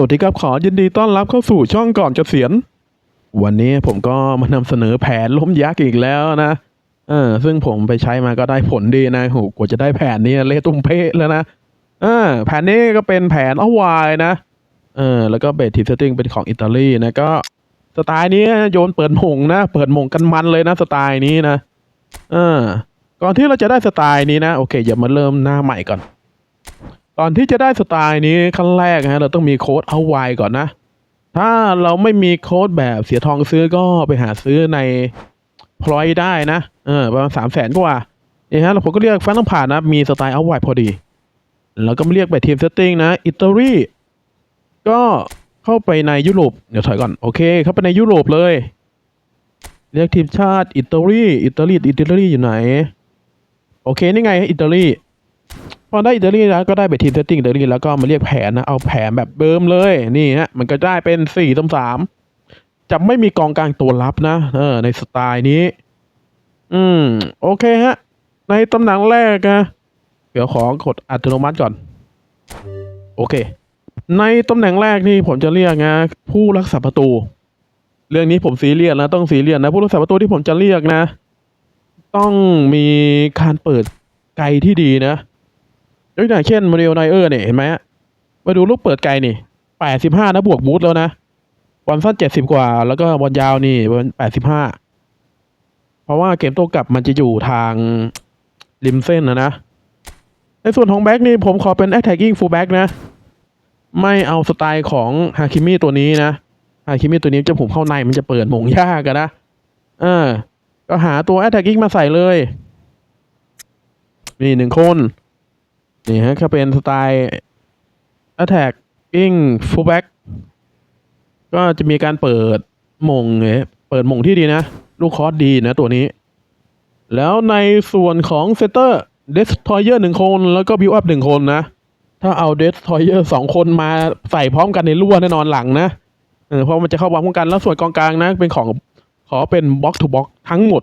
สวัสดีครับขอยินดีต้อนรับเข้าสู่ช่องก่อนเกษียณวันนี้ผมก็มานำเสนอแผนล้มยักษ์อีกแล้วนะเออซึ่งผมไปใช้มาก็ได้ผลดีนะโหกว่าจะได้แผนนี้เละตุ้มเป๊ะแล้วนะเออแผนนี้ก็เป็นแผนอวายนะเออแล้วก็เบสทีเซตติ้งเป็นของอิตาลีนะก็สไตล์นี้โยนเปิดมงนะเปิดมงกันมันเลยนะสไตล์นี้นะเออก่อนที่เราจะได้สไตล์นี้นะโอเคอย่ามาเริ่มหน้าใหม่ก่อน ก่อนที่จะได้สไตล์นี้ขั้นแรกฮะเราต้องมีโค้ดเอาไวก่อนนะ ถ้าเราไม่มีโค้ดแบบเสียทองซื้อก็ไปหาซื้อในพลอยได้นะเออประมาณสามแสนกว่านี่ฮะแล้วผมก็เรียกฟันต้องผ่านนะ มีสไตล์เอาไวพอดี แล้วก็มาเรียกไปทีมเซตติ้งนะอิตาลีก็เข้าไปในยุโรปเดี๋ยวถอยก่อนโอเค เข้าไปในยุโรปเลย เรียกทีมชาติอิตาลีอิตาลีอิตาลีอยู่ไหน โอเคนี่ไงอิตาลี พอได้อิตาลีแล้วก็ได้ไปทีมเซตติ้งอิตาลีแล้วก็มาเรียกแผนนะเอาแผนแบบเบิมเลยนี่ฮะมันก็ได้เป็นสี่ต่สามจะไม่มีกองกลางตัวรับนะ เออ ในสไตล์นี้ อืม โอเคฮะ ในตำแหน่งแรกนะเดี๋ยวขอกดอัตโนมัติก่อน โอเค ในตำแหน่งแรกนี่ผมจะเรียกนะผู้รักษาประตู เรื่องนี้ผมซีเรียสนะ ต้องซีเรียสนะ ผู้รักษาประตูที่ผมจะเรียกนะ ต้องมีการเปิดไกลที่ดีนะ ยกตัวอย่างเช่นโมาริโอไนเออร์เนี่ยเห็นไหมฮะมาดูลูกเปิดไกลนี่แปดสิบห้านะบวกบูทแล้วนะบอลสั้นเจ็ดสิบกว่า แล้วก็บอลยาวนี่บอลแปดสิบห้าเพราะว่าเกมโต้กลับมันจะอยู่ทางริมเส้นนะนะ ในส่วนของแบ็กนี่ผมขอเป็น attacking full back นะ ไม่เอาสไตล์ของฮาคิมิตัวนี้นะฮาคิมิตัวนี้จะผมเข้าในมันจะเปิดหมงยากนะเออก็หาตัว attacking มาใส่เลย นี่หนึ่งคน นี่ฮะก็เป็นสไตล์ attack ing fullback ก็จะมีการเปิดมงเนี่ยเปิดมงที่ดีนะ ลูกคอร์สดีนะตัวนี้ แล้วในส่วนของเซตเตอร์ destroyer หนึ่งคน แล้วก็ build up หนึ่งคนนะ ถ้าเอา destroyer สองคนมาใส่พร้อมกันในรั่วแน่นอนหลังนะเออเพราะมันจะเข้าวางพร้อมกันแล้วส่วนกองกลางนะ เป็นของขอเป็น box to box ทั้งหมด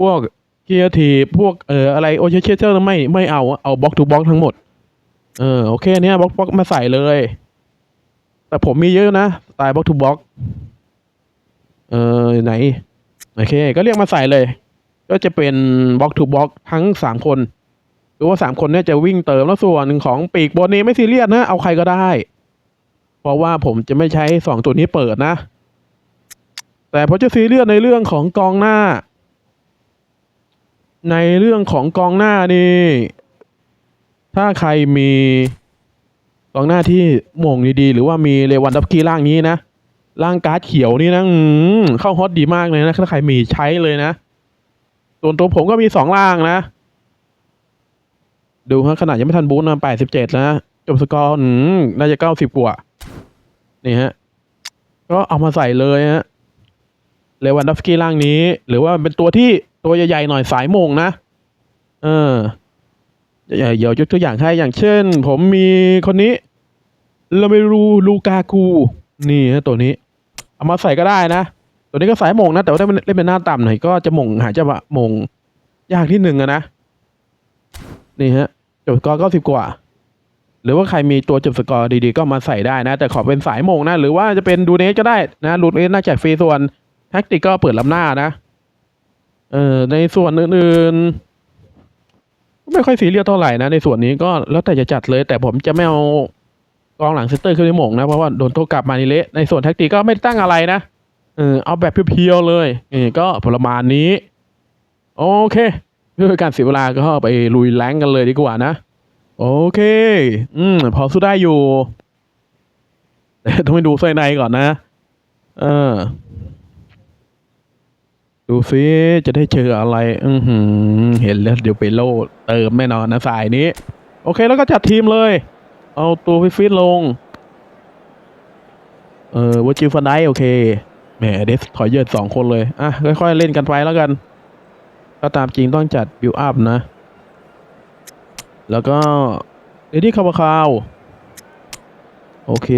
พวก เกียร์ทีพวกเอ่ออะไรโอเชเชอร์ไม่ไม่เอาเอาบล็อกทูบล็อกทั้งหมด เออโอเคเนี้ยบล็อกบล็อกมาใส่เลย แต่ผมมีเยอะนะสไตล์บล็อกทูบล็อกเออไหนโอเค ก็เรียกมาใส่เลย ก็จะเป็นบล็อกทูบล็อกทั้งสามคนหรือว่าสามคนเนี่ยจะวิ่งเติมแล้วส่วนของปีกบนนี้ไม่ซีเรียสนะเอาใครก็ได้ เพราะว่าผมจะไม่ใช้สองตัวนี้เปิดนะ แต่ผมจะซีเรียสในเรื่องของกองหน้า ในเรื่องของกองหน้านี่ ถ้าใครมีกองหน้าที่มงดีๆ หรือว่ามีเลวันดับกี้ร่างนี้นะร่างการ์ดเขียวนี่นะเข้าฮอตดีมากเลยนะถ้าใครมีใช้เลยนะส่วนตัวผมก็มีสองร่างนะ ดูฮะขนาดยังไม่ทันบูทนะแปดสิบเจ็ดนะจบสกอร์น่าจะเก้าสิบกว่านี่ฮะ ก็เอามาใส่เลยฮะเลวันดัฟสกี้ร่างนี้ หรือว่าเป็นตัวที่ ตัวใหญ่ๆหน่อยสายโมงนะ เออเดี๋ยวยกตัวอย่างให้อย่างเช่น ผมมีคนนี้เราไม่รู้ลูกากูนี่ฮะตัวนี้ เอามาใส่ก็ได้นะ ตัวนี้ก็สายโมงนะ แต่ว่าถ้าเล่นเป็นหน้าต่ำหน่อยก็จะมงหาจะว่ามงยากที่หนึ่งอะนะ นี่ฮะจบสกอร์ก็สิบกว่า หรือว่าใครมีตัวจบสกอร์ดีๆ ก็มาใส่ได้นะ แต่ขอเป็นสายโมงนะ หรือว่าจะเป็นดูเนสก็ได้นะดูเนสน่าแจกฟรีส่วนแท็กติกก็เปิดลำหน้านะ เออในส่วนอื่นๆไม่ค่อยซีเรียสเท่าไหร่นะ ในส่วนนี้ก็แล้วแต่จะจัดเลย แต่ผมจะไม่เอากองหลังเซนเตอร์ขึ้นในหม่งนะเพราะว่าโดนโต้กลับมานี่เละในส่วนแท็กติกก็ไม่ตั้งอะไรนะเออเอาแบบเพียวๆเลยเออก็ประมาณนี้ โอเคเพื่อการเสียเวลาก็ไปลุยแรงกันเลยดีกว่านะ โอเค อืมพอสู้ได้อยู่ แต่ต้องไปดูไส้ในก่อนนะ เออ ดูซิจะได้เจออะไร อือหือ เห็นแล้วเดี๋ยวไปโลดเติมแน่นอนนะสายนี้ โอเคแล้วก็จัดทีมเลย เอาตัวฟิฟิตลง เออวจิฟันไดโอเคแหมเดสถอยเยอะสองคนเลย อะ ค่อยๆ เล่นกันไปแล้วกันก็ตามจริงต้องจัดบิวอัพนะ แล้วก็เอดี้คาบาคาว โอเค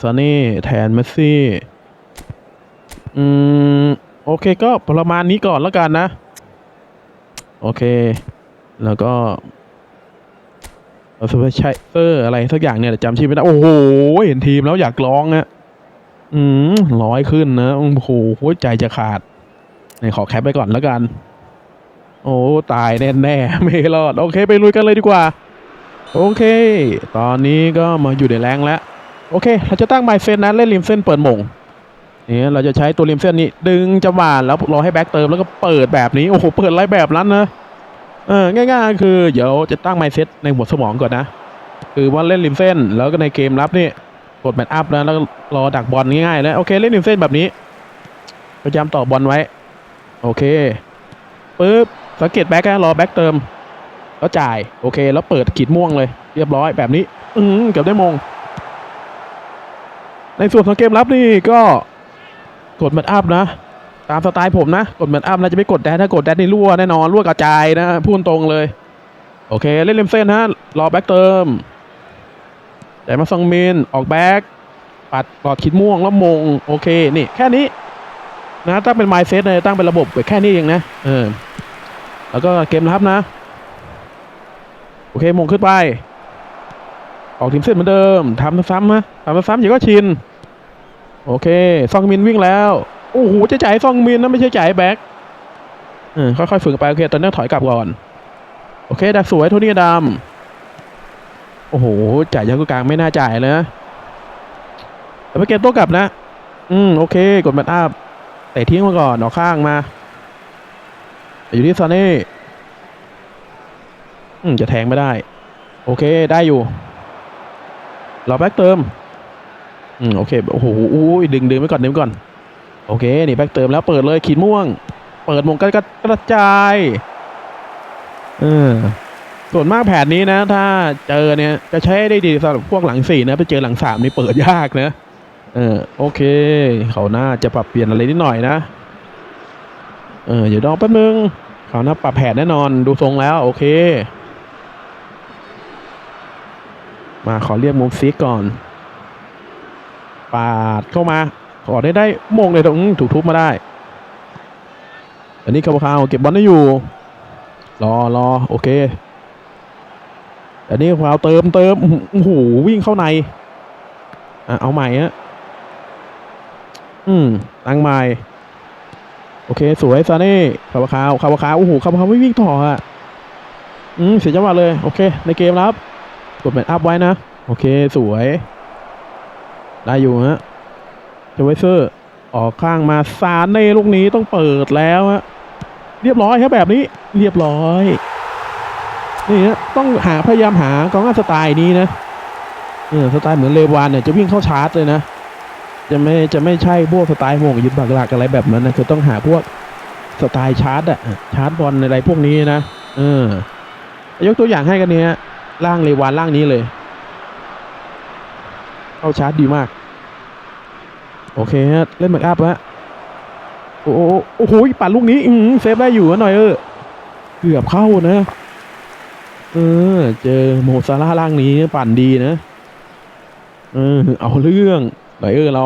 ซันนี่ แทนเมสซี่ อืม โอเคก็ประมาณนี้ก่อนแล้วกันนะ โอเค แล้วก็สเปเชียเอออะไรสักอย่างเนี่ยจำชื่อไม่ได้โอ้โหเห็นทีมแล้วอยากร้องนะอืมร้อยขึ้นนะโอ้โหใจจะขาดไหนขอแคปไปก่อนแล้วกัน โอ้ตายแน่แน่ๆไม่รอด โอเคไปลุยกันเลยดีกว่า โอเค ตอนนี้ก็มาอยู่ในแรงแล้ว โอเค เราจะตั้งไมเซนนะเล่นริมเส้นเปิดมง นี่เราจะใช้ตัวริมเส้นนี้ ดึงจังหวะแล้วรอให้แบ็กเติมแล้วก็เปิดแบบนี้ โอ้โห เปิดไรแบบนั้นนะเออง่ายๆ คือเดี๋ยวจะตั้งไมเซ็ตในหัวสมองก่อนนะ คือว่าเล่นริมเส้นแล้วก็ในเกมรับนี่กดแมตช์อัพนะแล้วรอดักบอลง่ายๆนะโอเคเล่นริมเส้นแบบนี้พยายามต่อบอลไว้ โอเคปึ๊บสังเกตแบ็กนะรอแบ็กเติม แล้วจ่ายโอเค แล้วเปิดขีดม่วงเลย เรียบร้อยแบบนี้ อืมเกือบได้มง ในส่วนของเกมรับนี่ก็ กดแมตช์อัพนะ ตามสไตล์ผมนะ กดแมตช์อัพนะจะไม่กดแดนถ้ากดแดนนี่รั่วแน่นอนรั่วกระจายนะพูดตรงเลย โอเค เล่นริมเส้นฮะรอแบ็กเติมแต่มาซองมินออกแบ็กปัดปลอดคิดม่วงแล้วมง โอเคนี่แค่นี้นะตั้งเป็นไมซ์เซตเลยตั้งเป็นระบบแค่นี้เองนะเออแล้วก็เกมรับนะ โอเคมงขึ้นไป ออกทีมเส้นเหมือนเดิมทำซ้ำนะทำซ้ำอย่าก็ชิน โอเค ซองมินวิ่งแล้ว โอ้โหจะจ่ายซองมินนะไม่ใช่จ่ายแบ็คเออค่อยๆฝึกไปโอเคตอนนี้ถอยกลับก่อน โอเคดักสวยโทนี่ดำโอ้โหจ่ายยาวกลางไม่น่าจ่ายเลยนะแต่ไปเกมโต้กลับนะ อืมโอเค กดแมตช์อัพเตะทิ้งมาก่อนออกข้างมา อยู่ที่ซอนนี่อืมจะแทงไม่ได้ โอเคได้อยู่ รอแบ็กเติม อืมโอเคโอ้โหอุ้ยดึงดึงไว้ก่อนดึงไว้ก่อน โอเค นี่แบ็กเติมแล้วเปิดเลยขีดม่วง เปิดมงกระกระจายเออส่วนมากแผนนี้นะ ถ้าเจอเนี่ยจะใช้ได้ดีสำหรับพวกหลังสี่นะไปเจอหลังสามนี่เปิดยากนะเออโอเค เขาน่าจะปรับเปลี่ยนอะไรนิดหน่อยนะเออเดี๋ยวรอแป๊บนึงเขาหน่าปรับแผนแน่นอนดูทรงแล้ว โอเค มาขอเรียกมุมฟิกก่อน ปาดเข้ามา ขอได้ได้มงเลยตรงถูกทุบมาได้ อันนี้คาบคาวเก็บบอลได้อยู่ รอรอโอเค อันนี้คาวเติมเติมโอ้โหวิ่งเข้าในอะเอาใหม่ฮะอืมตั้งใหม่ โอเค สวยซาเน่คาบคาวคาบคาวโอ้โหคาบคาวไม่วิ่งต่ออะอืมเสียจังหวะเลย โอเค ในเกมลับกดแมทอัพไว้นะ โอเค สวย ได้อยู่ฮะเจไวเซอร์ออกข้างมาซานเน่ลูกนี้ต้องเปิดแล้วฮะเรียบร้อยครับแบบนี้เรียบร้อยนี่ฮะต้องหาพยายามหากองหน้าสไตล์นี้นะเออสไตล์เหมือนเลวานเนี่ยจะวิ่งเข้าชาร์จเลยนะจะไม่จะไม่ใช่พวกสไตล์หม่งยึดบักหลักอะไรแบบนั้นนะคือต้องหาพวกสไตล์ชาร์จอะชาร์จบอลอะไรพวกนี้นะเออยกตัวอย่างให้กันเนี้ยร่างเลวานร่างนี้เลย เข้าชาร์จดีมาก โอเคฮะ เล่นแบ็กอัพฮะ โอ้โหโอ้โหปั่นลูกนี้อืเซฟได้อยู่หน่อยเออ เกือบเข้านะ เออ เจอโมซาร่าห์ร่างนี้ปั่นดีนะ เออ เอาเรื่องหน่อยเออเรา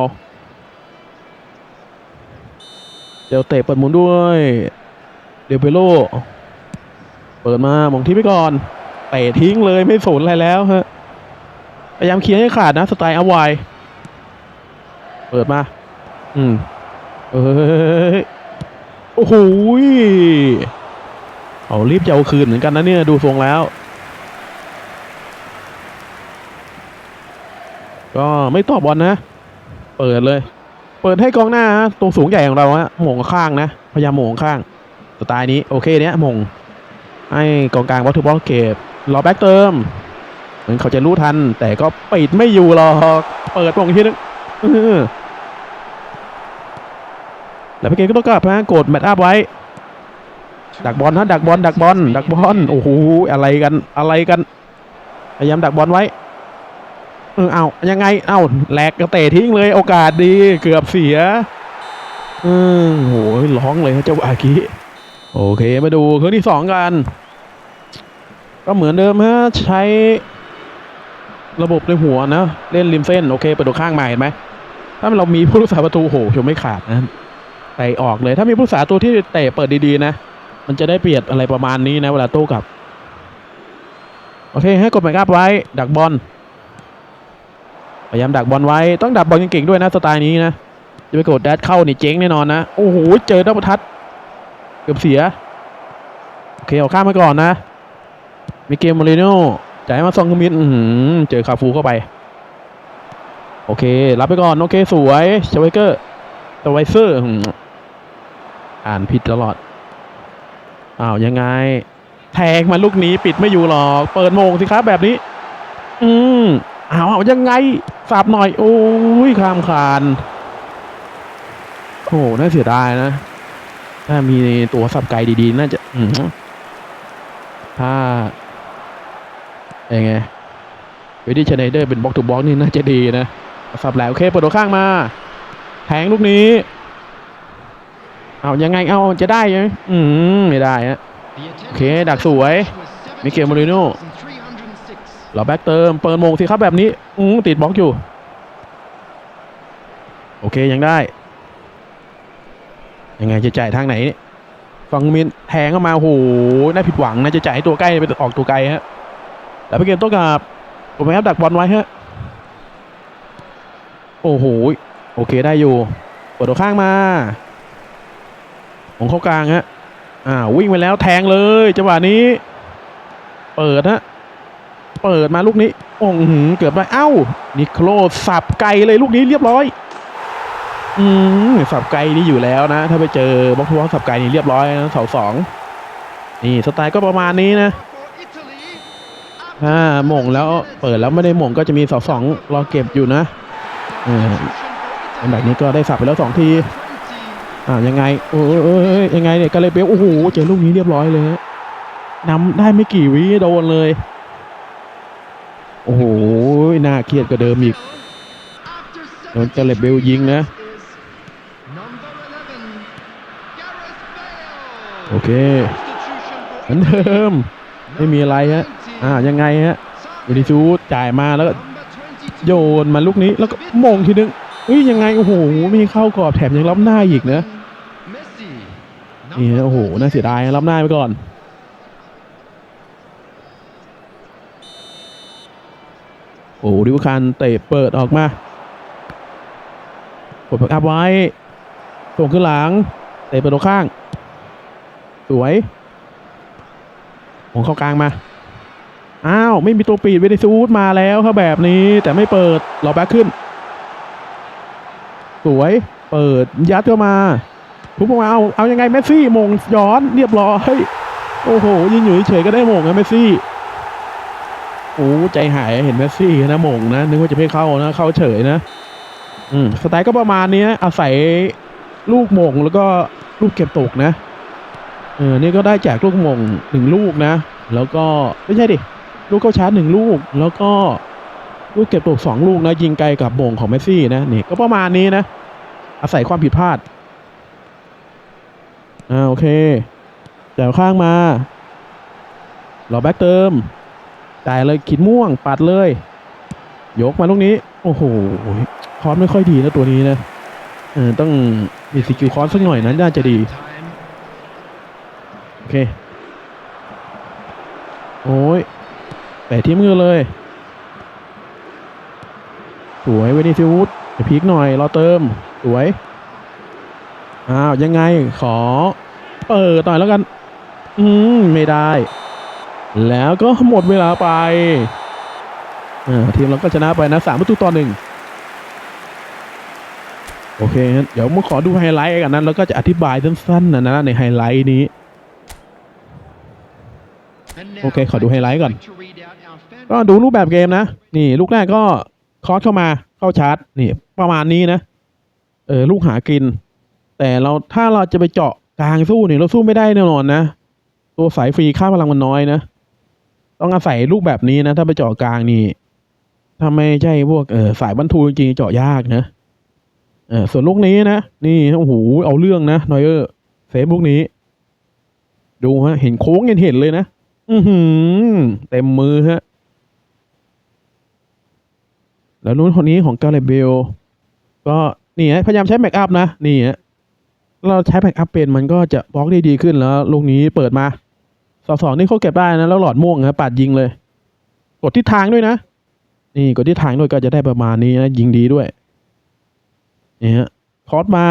เดี๋ยวเตะเปิดหมุนด้วย เดี๋ยวเปโลเปิดมามองที่ไปก่อนเตะทิ้งเลยไม่สนอะไรแล้วฮะ พยายามเคลียร์ให้ขาดนะ สไตล์อาไวเปิดมา อืมเอ้ยโอ้โหเอารีบจะเอาคืนเหมือนกันนะเนี่ย ดูทรงแล้ว ก็ไม่ตอบบอลนะ เปิดเลย เปิดให้กองหน้าตัวสูงใหญ่ของเราฮะหม่งข้างนะ พยายามหม่งข้าง สไตล์นี้ โอเคเนี้ยหม่งให้กองกลางวัตถุบอลเก็บรอแบ็กเติม มือนเขาจะรู้ทัน แต่ก็ปิดไม่อยู่หรอกเปิดตรงที่นึงแล้วพี่เกมก็ต้องกลับนะกดแมตช์อัพไว้ ดักบอลนะดักบอลดักบอลดักบอลโอ้โหอะไรกันอะไรกันพยายามดักบอลไว้เออเอายังไงเอาแหลกกระเตะทิ้งเลยโอกาสดีเกือบเสียอืมโหร้องเลยเจ้าอากิโอเคมาดูครึ่งที่สองกัน ก็เหมือนเดิมฮะใช้ ระบบในหัวนะ เล่นริมเส้น โอเคเปิดตัวข้างใหม่เห็นไหม ถ้าเรามีผู้รักษาประตูโหชมไม่ขาดนะเตะออกเลย ถ้ามีผู้รักษาตัวที่เตะเปิดดีๆนะ มันจะได้เปรียบอะไรประมาณนี้นะ เวลาโต้กลับ โอเคให้กดแบ็กอัพไว้ ดักบอลพยายามดักบอลไว้ต้องดักบอลเก่งๆด้วยนะสไตล์นี้นะจะไปกดแดดเข้านี่เจ๊งแน่นอนนะโอ้โหเจอดับทัชเกือบเสียโอเคเอาข้ามมาก่อนนะมิเกลมาริโน่ จ่ายให้มาซองกมินเจอคาฟูเข้าไป โอเค รับไปก่อน โอเค สวยชไวเกอร์ตไวเซอร์อ่านผิดตลอดอ้าว ยังไง แทงมาลูกนี้ปิดไม่อยู่หรอก เปิดโมงสิครับแบบนี้ อืมอ้าวยังไงสับหน่อย โอ้ยข้ามคานโอ้โหน่าเสียดายนะ ถ้ามีตัวสับไกลดีๆ น่าจะถ้า ยังไงวิดี้ชไนเดอร์เป็นบล็อกทูกบล็อกนี่น่าจะดีนะสับแล้วโอเคเปิดตัวข้างมาแทงลูกนี้ เอายังไงเอาจะได้ไหมอืมไม่ได้ฮะโอเค ดักสวย มิเกลมิเกลโมโมริริโน่เราแบ็กเติม เปิดโมงสิครับแบบนี้อืมติดบล็อกอยู่ โอเคยังได้ ยังไงจะจ่ายทางไหนนี่ฟังมินแทงเข้ามาโอ้โหน่าผิดหวังนะจะจ่ายให้ตัวใกล้ไปออกตัวไกลฮะ แล้วไปเกมโต้กับผมไปครับดักบอลไว้ฮะ โอ้โห โอเคได้อยู่เปิดตัวข้างมาของเข้ากลางฮะ อ่าวิ่งไปแล้วแทงเลยจังหวะนี้ เปิดฮะ เปิดมาลูกนี้โอ้โหเกือบได้ เอ้า นิโคลสับไกลเลยลูกนี้เรียบร้อย อืมสับไกลนี่อยู่แล้วนะ ถ้าไปเจอบล็อกทวงสับไกลนี่เรียบร้อยนะเสาสองนี่สไตล์ก็ประมาณนี้นะ ถ้าหม่งแล้วเปิดแล้วไม่ได้หม่งก็จะมีเสาสองรอเก็บอยู่นะอันแบบนี้ก็ได้สับไปแล้วสองทีอ่ายังไงโอ้ยยังไงเนี่ยก็เลเปียโอ้โหเจอลูกนี้เรียบร้อยเลยนำได้ไม่กี่วิโดนเลย โอ้โหน่าเครียดกว่าเดิมอีกโดนเจเลบเบลยิงนะโอเคเหมือนเดิม ไม่มีอะไรฮะอ่ายังไงฮะวินิจูดจ่ายมาแล้วก็โยนมาลูกนี้แล้วก็มงทีนึงเฮ้ยยังไงโอ้โหไม่เข้ากรอบแถมยังรับหน้าอีกนะนี่ฮะโอ้โหน่าเสียดายรับหน้าไปก่อนโอ้โหดิวคันเตะเปิดออกมากดแบ็กอัพไว้ส่งขึ้นหลัง เตะเปิดตัวข้าง สวย ผมเข้ากลางมาอ้าวไม่มีตัวปีดเวนิซูดมาแล้วครับแบบนี้แต่ไม่เปิดรอแบ็คขึ้น สวยเปิดยัดเข้ามาทุบออกมาเอาเอายังไงเมสซี่มงย้อนเรียบร้อยโอ้โหยิงอยู่เฉยก็ได้มงนะเมสซี่โอ้ใจหายเห็นเมสซี่นะมงนะนึกว่าจะไม่เข้านะเข้าเฉยนะ อืมสไตล์ก็ประมาณนี้อาศัยลูกมงแล้วก็ลูกเก็บตกนะ เออนี่ก็ได้แจกลูกมงหนึ่งลูกนะ แล้วก็ไม่ใช่ดิ ลูกเข้าชาร์จหนึ่งลูก แล้วก็ลูกเก็บตกสองลูกนะ ยิงไกลกับมงของเมสซี่นะนี่ก็ประมาณนี้นะ อาศัยความผิดพลาดอ่าโอเคแจวข้างมารอแบ็กเติมจ่ายเลยขีดม่วงปัดเลย ยกมาลูกนี้ โอ้โหคอนไม่ค่อยดีนะตัวนี้นะเออต้องมีสกิลคอนสักหน่อยนั้นน่าจะดี เค โอ้ยแปะที่มือเลย สวยเวนิซิวุดพีกหน่อยรอเติม สวย อ้าว ยังไงขอ เปิดหน่อยแล้วกัน อืม ไม่ได้ แล้วก็หมดเวลาไปทีมเราก็ชนะไปนะสามประตูต่อหนึ่งโอเค เดี๋ยวมาขอดูไฮไลท์กันนั้น แล้วก็จะอธิบายสั้นๆนะนะในไฮไลท์นี้ โอเค ขอดูไฮไลท์ก่อน ก็ดูรูปแบบเกมนะ นี่ลูกแรกก็คอสเข้ามาเข้าชาร์จ นี่ ประมาณนี้นะ เออ ลูกหากิน แต่เราถ้าเราจะไปเจาะกลางสู้เนี่ยเราสู้ไม่ได้แน่นอนนะ ตัวสายฟรีค่าพลังมันน้อยนะ ต้องอาศัยลูกแบบนี้นะ ถ้าไปเจาะกลางนี่ถ้าไม่ใช่พวกเออสายบรรทุกจริงๆเจาะยากนะเออส่วนลูกนี้นะ นี่โอ้โหเอาเรื่องนะนอยเออร์เซฟลูกนี้ ดูฮะเห็นโค้งเห็นเห็นเลยนะ อือหือ เต็มมือฮะ แล้วนู้นคนนี้ของกาเลเบล ก็นี่ฮะพยายามใช้แม็กอัพนะ นี่ฮะเราใช้แม็กอัพเป็นมันก็จะบล็อกได้ดีขึ้นแล้วลูกนี้เปิดมาสองสองนี่เขาเก็บได้นะ แล้วหลอดม่วงครับปัดยิงเลย กดทิศทางด้วยนะ นี่กดทิศทางด้วยก็จะได้ประมาณนี้นะ ยิงดีด้วยนี่ฮะคอสมา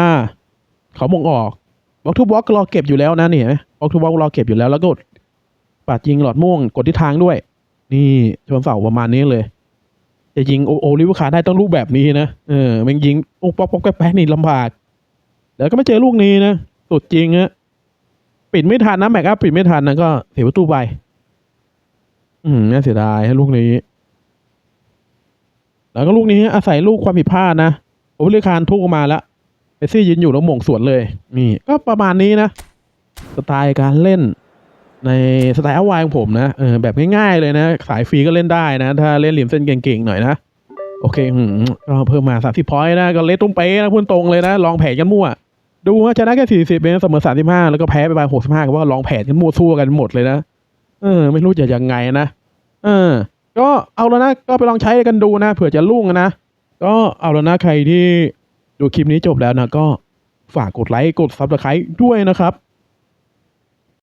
เขามงออกบล็อกทูบล็อกรอเก็บอยู่แล้วนะเนี่ยบล็อกทูบล็อกรอเก็บอยู่แล้วแล้วก็ ปาดยิงหลอดม่วงกดทิศทางด้วย นี่ชนเสาประมาณนี้เลย จะยิงโอโอลิเวอร์คาร์ได้ต้องลูกแบบนี้นะเออมันยิงโอ้ป๊อกป๊อกแป๊กแป๊กนี่ลำบากแล้วก็ไม่เจอลูกนี้นะสุดจริงฮะปิดไม่ทันนะแม็กอัพปิดไม่ทันนะก็เสียประตูไป อืมน่าเสียดายฮะลูกนี้ แล้วก็ลูกนี้อาศัยลูกความผิดพลาดนะโอเวอร์คารทุกมาแล้วเมซี่ยืนอยู่แล้วหม่งสวนเลย นี่ ก็ประมาณนี้นะ สไตล์การเล่น ในสไตล์เอาไวของผมนะเออแบบง่ายๆเลยนะ สายฟรีก็เล่นได้นะ ถ้าเล่นเหลี่ยมเส้นเก่งๆหน่อยนะ โอเคหืมก็เพิ่มมาสามสิบพอยต์นะ ก็เละตุ้มเป๊ะนะพูดตรงเลยนะ ลองแผนกันมั่ว ดูว่าชนะแค่สี่สิบเองเสมอสามสิบห้าแล้วก็แพ้ไปไปหกสิบห้าก็ว่าลองแผนกันมั่วสู้กันหมดเลยนะเออ ไม่รู้จะยังไงนะเออ ก็เอาแล้วนะ ก็ไปลองใช้กันดูนะเผื่อจะรุ่งนะก็เอาแล้วนะใครที่ดูคลิปนี้จบแล้วนะก็ฝากกดไลค์กดซับสไครต์ด้วยนะครับ